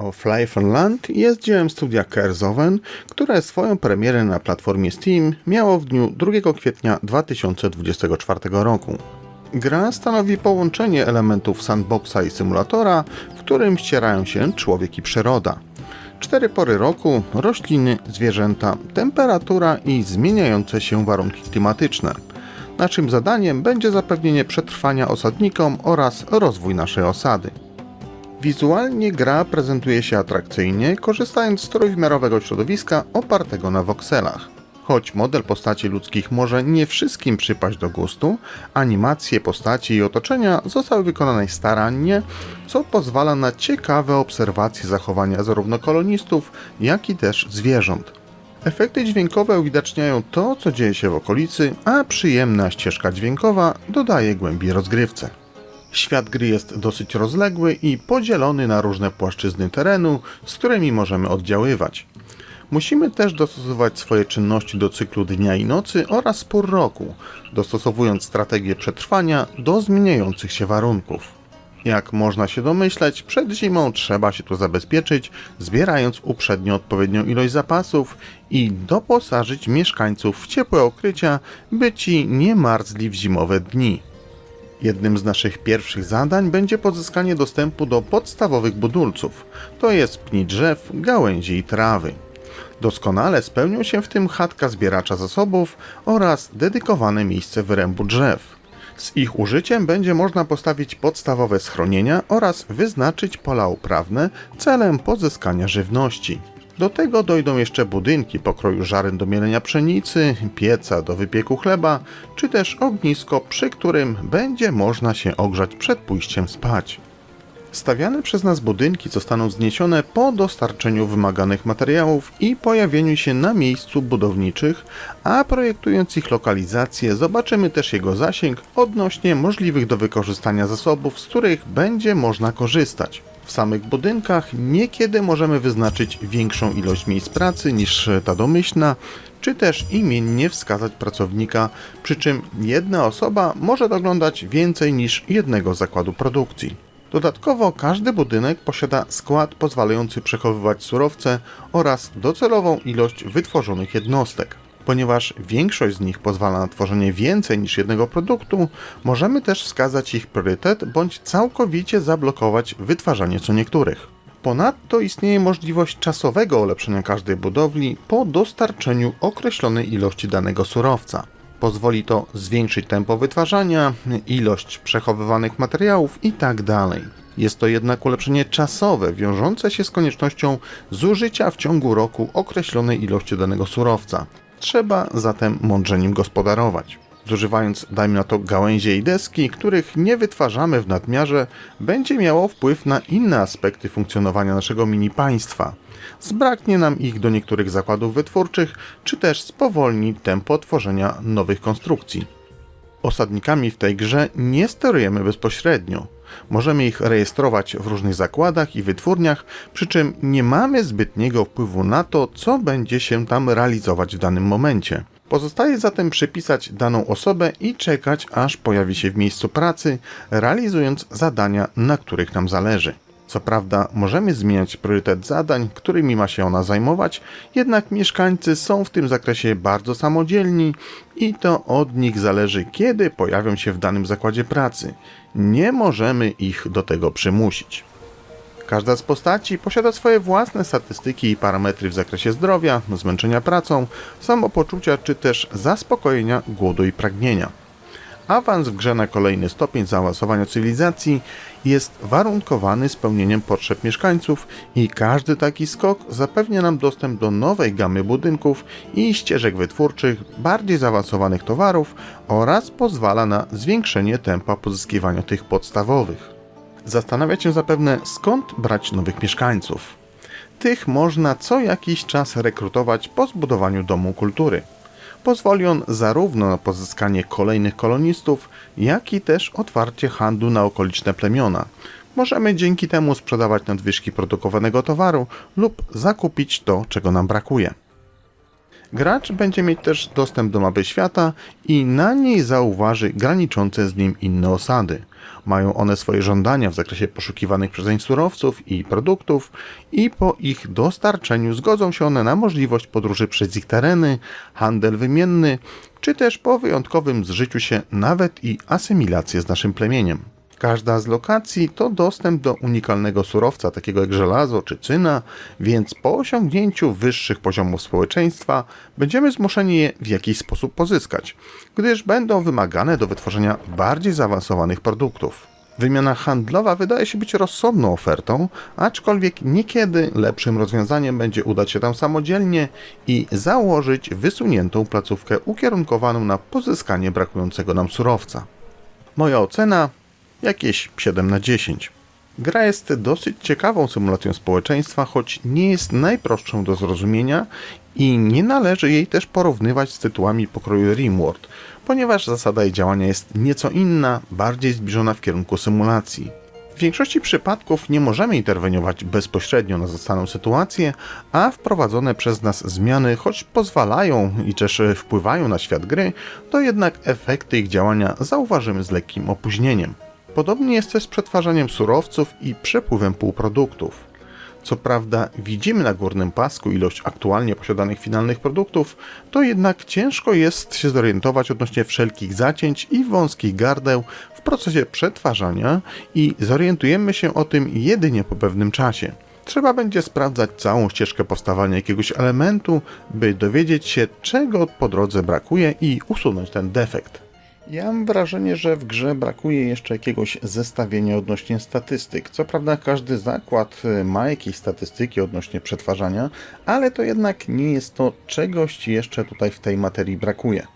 o Fly for Land jest dziełem studia Kerzoven, które swoją premierę na platformie Steam miało w dniu 2 kwietnia 2024 roku. Gra stanowi połączenie elementów sandboxa i symulatora, w którym ścierają się człowiek i przyroda. Cztery pory roku, rośliny, zwierzęta, temperatura i zmieniające się warunki klimatyczne. Naszym zadaniem będzie zapewnienie przetrwania osadnikom oraz rozwój naszej osady. Wizualnie gra prezentuje się atrakcyjnie, korzystając z trójwymiarowego środowiska opartego na wokselach. Choć model postaci ludzkich może nie wszystkim przypaść do gustu, animacje postaci i otoczenia zostały wykonane starannie, co pozwala na ciekawe obserwacje zachowania zarówno kolonistów, jak i też zwierząt. Efekty dźwiękowe uwidaczniają to, co dzieje się w okolicy, a przyjemna ścieżka dźwiękowa dodaje głębi rozgrywce. Świat gry jest dosyć rozległy i podzielony na różne płaszczyzny terenu, z którymi możemy oddziaływać. Musimy też dostosować swoje czynności do cyklu dnia i nocy oraz pór roku, dostosowując strategię przetrwania do zmieniających się warunków. Jak można się domyśleć, przed zimą trzeba się tu zabezpieczyć, zbierając uprzednio odpowiednią ilość zapasów i doposażyć mieszkańców w ciepłe okrycia, by ci nie marzli w zimowe dni. Jednym z naszych pierwszych zadań będzie pozyskanie dostępu do podstawowych budulców, to jest pni drzew, gałęzi i trawy. Doskonale spełnią się w tym chatka zbieracza zasobów oraz dedykowane miejsce wyrębu drzew. Z ich użyciem będzie można postawić podstawowe schronienia oraz wyznaczyć pola uprawne celem pozyskania żywności. Do tego dojdą jeszcze budynki pokroju żaren do mielenia pszenicy, pieca do wypieku chleba, czy też ognisko, przy którym będzie można się ogrzać przed pójściem spać. Stawiane przez nas budynki zostaną zniesione po dostarczeniu wymaganych materiałów i pojawieniu się na miejscu budowniczych, a projektując ich lokalizację zobaczymy też jego zasięg odnośnie możliwych do wykorzystania zasobów, z których będzie można korzystać. W samych budynkach niekiedy możemy wyznaczyć większą ilość miejsc pracy niż ta domyślna, czy też imiennie wskazać pracownika, przy czym jedna osoba może doglądać więcej niż jednego zakładu produkcji. Dodatkowo każdy budynek posiada skład pozwalający przechowywać surowce oraz docelową ilość wytworzonych jednostek. Ponieważ większość z nich pozwala na tworzenie więcej niż jednego produktu, możemy też wskazać ich priorytet bądź całkowicie zablokować wytwarzanie co niektórych. Ponadto istnieje możliwość czasowego ulepszenia każdej budowli po dostarczeniu określonej ilości danego surowca. Pozwoli to zwiększyć tempo wytwarzania, ilość przechowywanych materiałów itd. Jest to jednak ulepszenie czasowe, wiążące się z koniecznością zużycia w ciągu roku określonej ilości danego surowca. Trzeba zatem mądrze nim gospodarować. Zużywając, dajmy na to, gałęzie i deski, których nie wytwarzamy w nadmiarze, będzie miało wpływ na inne aspekty funkcjonowania naszego mini państwa. Zbraknie nam ich do niektórych zakładów wytwórczych, czy też spowolni tempo tworzenia nowych konstrukcji. Osadnikami w tej grze nie sterujemy bezpośrednio. Możemy ich rejestrować w różnych zakładach i wytwórniach, przy czym nie mamy zbytniego wpływu na to, co będzie się tam realizować w danym momencie. Pozostaje zatem przypisać daną osobę i czekać, aż pojawi się w miejscu pracy, realizując zadania, na których nam zależy. Co prawda, możemy zmieniać priorytet zadań, którymi ma się ona zajmować, jednak mieszkańcy są w tym zakresie bardzo samodzielni i to od nich zależy, kiedy pojawią się w danym zakładzie pracy. Nie możemy ich do tego przymusić. Każda z postaci posiada swoje własne statystyki i parametry w zakresie zdrowia, zmęczenia pracą, samopoczucia czy też zaspokojenia głodu i pragnienia. Awans w grze na kolejny stopień zaawansowania cywilizacji jest warunkowany spełnieniem potrzeb mieszkańców i każdy taki skok zapewnia nam dostęp do nowej gamy budynków i ścieżek wytwórczych, bardziej zaawansowanych towarów oraz pozwala na zwiększenie tempa pozyskiwania tych podstawowych. Zastanawiać się zapewne skąd brać nowych mieszkańców. Tych można co jakiś czas rekrutować po zbudowaniu domu kultury. Pozwoli on zarówno na pozyskanie kolejnych kolonistów, jak i też otwarcie handlu na okoliczne plemiona. Możemy dzięki temu sprzedawać nadwyżki produkowanego towaru lub zakupić to, czego nam brakuje. Gracz będzie mieć też dostęp do mapy świata i na niej zauważy graniczące z nim inne osady. Mają one swoje żądania w zakresie poszukiwanych przezeń surowców i produktów i po ich dostarczeniu zgodzą się one na możliwość podróży przez ich tereny, handel wymienny, czy też po wyjątkowym zżyciu się nawet i asymilację z naszym plemieniem. Każda z lokacji to dostęp do unikalnego surowca, takiego jak żelazo czy cyna, więc po osiągnięciu wyższych poziomów społeczeństwa będziemy zmuszeni je w jakiś sposób pozyskać, gdyż będą wymagane do wytworzenia bardziej zaawansowanych produktów. Wymiana handlowa wydaje się być rozsądną ofertą, aczkolwiek niekiedy lepszym rozwiązaniem będzie udać się tam samodzielnie i założyć wysuniętą placówkę ukierunkowaną na pozyskanie brakującego nam surowca. Moja ocena jakieś 7 na 10. Gra jest dosyć ciekawą symulacją społeczeństwa, choć nie jest najprostszą do zrozumienia i nie należy jej też porównywać z tytułami pokroju Rimworld, ponieważ zasada jej działania jest nieco inna, bardziej zbliżona w kierunku symulacji. W większości przypadków nie możemy interweniować bezpośrednio na zastaną sytuację, a wprowadzone przez nas zmiany, choć pozwalają i też wpływają na świat gry, to jednak efekty ich działania zauważymy z lekkim opóźnieniem. Podobnie jest też z przetwarzaniem surowców i przepływem półproduktów. Co prawda widzimy na górnym pasku ilość aktualnie posiadanych finalnych produktów, to jednak ciężko jest się zorientować odnośnie wszelkich zacięć i wąskich gardeł w procesie przetwarzania i zorientujemy się o tym jedynie po pewnym czasie. Trzeba będzie sprawdzać całą ścieżkę powstawania jakiegoś elementu, by dowiedzieć się, czego po drodze brakuje i usunąć ten defekt. Ja mam wrażenie, że w grze brakuje jeszcze jakiegoś zestawienia odnośnie statystyk. Co prawda każdy zakład y, ma jakieś statystyki odnośnie przetwarzania, ale to jednak nie jest to czegoś jeszcze tutaj w tej materii brakuje.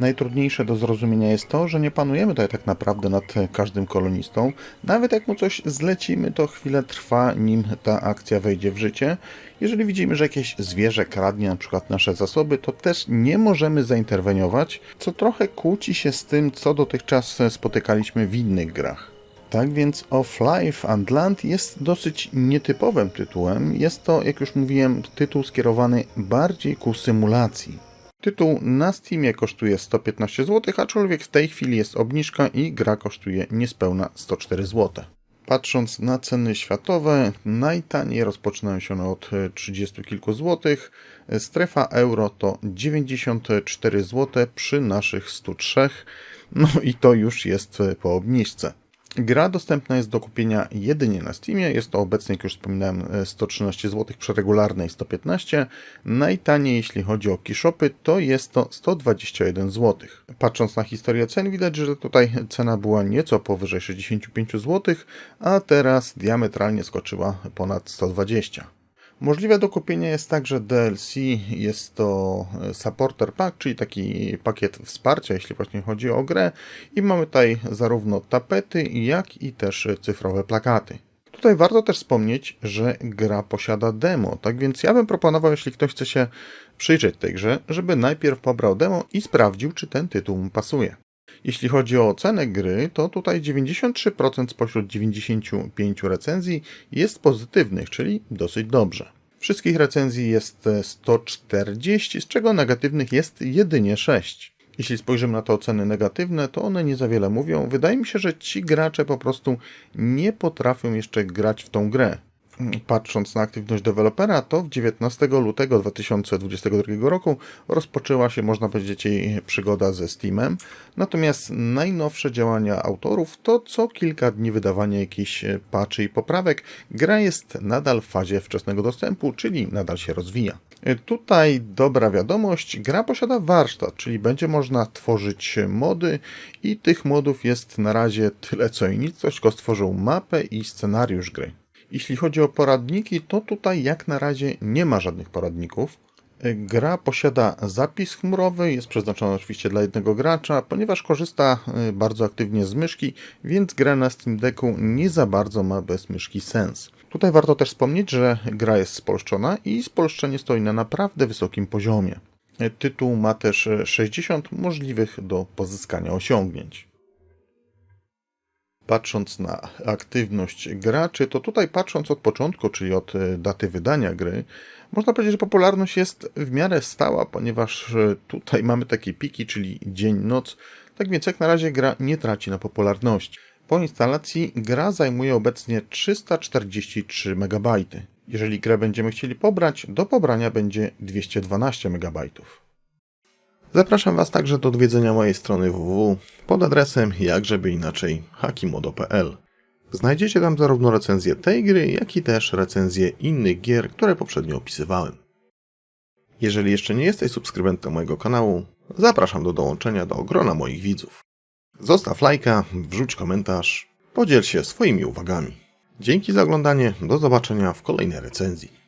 Najtrudniejsze do zrozumienia jest to, że nie panujemy tutaj tak naprawdę nad każdym kolonistą. Nawet jak mu coś zlecimy, to chwilę trwa, nim ta akcja wejdzie w życie. Jeżeli widzimy, że jakieś zwierzę kradnie na przykład nasze zasoby, to też nie możemy zainterweniować, co trochę kłóci się z tym, co dotychczas spotykaliśmy w innych grach. Tak więc Of Life and Land jest dosyć nietypowym tytułem. Jest to, jak już mówiłem, tytuł skierowany bardziej ku symulacji. Tytuł na Steamie kosztuje 115 zł, aczkolwiek w tej chwili jest obniżka i gra kosztuje niespełna 104 zł. Patrząc na ceny światowe, najtaniej rozpoczynają się one od 30 kilku złotych. Strefa euro to 94 zł przy naszych 103. No i to już jest po obniżce. Gra dostępna jest do kupienia jedynie na Steamie. Jest to obecnie, jak już wspominałem, 113 zł przy regularnej 115. Najtaniej, jeśli chodzi o keyshopy, to jest to 121 zł. Patrząc na historię cen, widać, że tutaj cena była nieco powyżej 65 zł, a teraz diametralnie skoczyła ponad 120. Możliwe do kupienia jest także DLC, jest to e, Supporter Pack, czyli taki pakiet wsparcia, jeśli właśnie chodzi o grę i mamy tutaj zarówno tapety, jak i też cyfrowe plakaty. Tutaj warto też wspomnieć, że gra posiada demo, tak więc ja bym proponował, jeśli ktoś chce się przyjrzeć tej grze, żeby najpierw pobrał demo i sprawdził, czy ten tytuł mu pasuje. Jeśli chodzi o ocenę gry, to tutaj 93% spośród 95 recenzji jest pozytywnych, czyli dosyć dobrze. Wszystkich recenzji jest 140, z czego negatywnych jest jedynie 6. Jeśli spojrzymy na te oceny negatywne, to one nie za wiele mówią. Wydaje mi się, że ci gracze po prostu nie potrafią jeszcze grać w tą grę patrząc na aktywność dewelopera, to w 19 lutego 2022 roku rozpoczęła się, można powiedzieć, jej przygoda ze Steamem. Natomiast najnowsze działania autorów to co kilka dni wydawanie jakichś patchy i poprawek. Gra jest nadal w fazie wczesnego dostępu, czyli nadal się rozwija. Tutaj dobra wiadomość, gra posiada warsztat, czyli będzie można tworzyć mody i tych modów jest na razie tyle co i nic, tylko stworzył mapę i scenariusz gry. Jeśli chodzi o poradniki, to tutaj jak na razie nie ma żadnych poradników. Gra posiada zapis chmurowy, jest przeznaczony oczywiście dla jednego gracza, ponieważ korzysta y, bardzo aktywnie z myszki, więc gra na Steam Decku nie za bardzo ma bez myszki sens. Tutaj warto też wspomnieć, że gra jest spolszczona i spolszczenie stoi na naprawdę wysokim poziomie. Tytuł ma też 60 możliwych do pozyskania osiągnięć patrząc na aktywność graczy, to tutaj patrząc od początku, czyli od e, daty wydania gry, można powiedzieć, że popularność jest w miarę stała, ponieważ e, tutaj mamy takie piki, czyli dzień-noc, tak więc jak na razie gra nie traci na popularności. Po instalacji gra zajmuje obecnie 343 MB. Jeżeli grę będziemy chcieli pobrać, do pobrania będzie 212 MB. Zapraszam Was także do odwiedzenia mojej strony www pod adresem jakżeby inaczej hakimodo.pl. Znajdziecie tam zarówno recenzję tej gry, jak i też recenzję innych gier, które poprzednio opisywałem. Jeżeli jeszcze nie jesteś subskrybentem mojego kanału, zapraszam do dołączenia do grona moich widzów. Zostaw lajka, wrzuć komentarz, podziel się swoimi uwagami. Dzięki za oglądanie, do zobaczenia w kolejnej recenzji.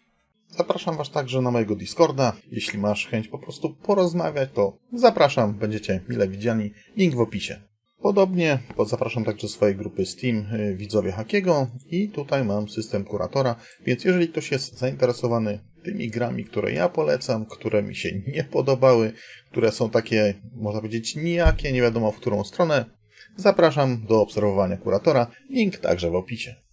Zapraszam Was także na mojego Discorda. Jeśli masz chęć po prostu porozmawiać, to zapraszam, będziecie mile widziani. Link w opisie. Podobnie zapraszam także do swojej grupy Steam y, Widzowie Hakiego i tutaj mam system kuratora, więc jeżeli ktoś jest zainteresowany tymi grami, które ja polecam, które mi się nie podobały, które są takie, można powiedzieć, nijakie, nie wiadomo w którą stronę, zapraszam do obserwowania kuratora. Link także w opisie.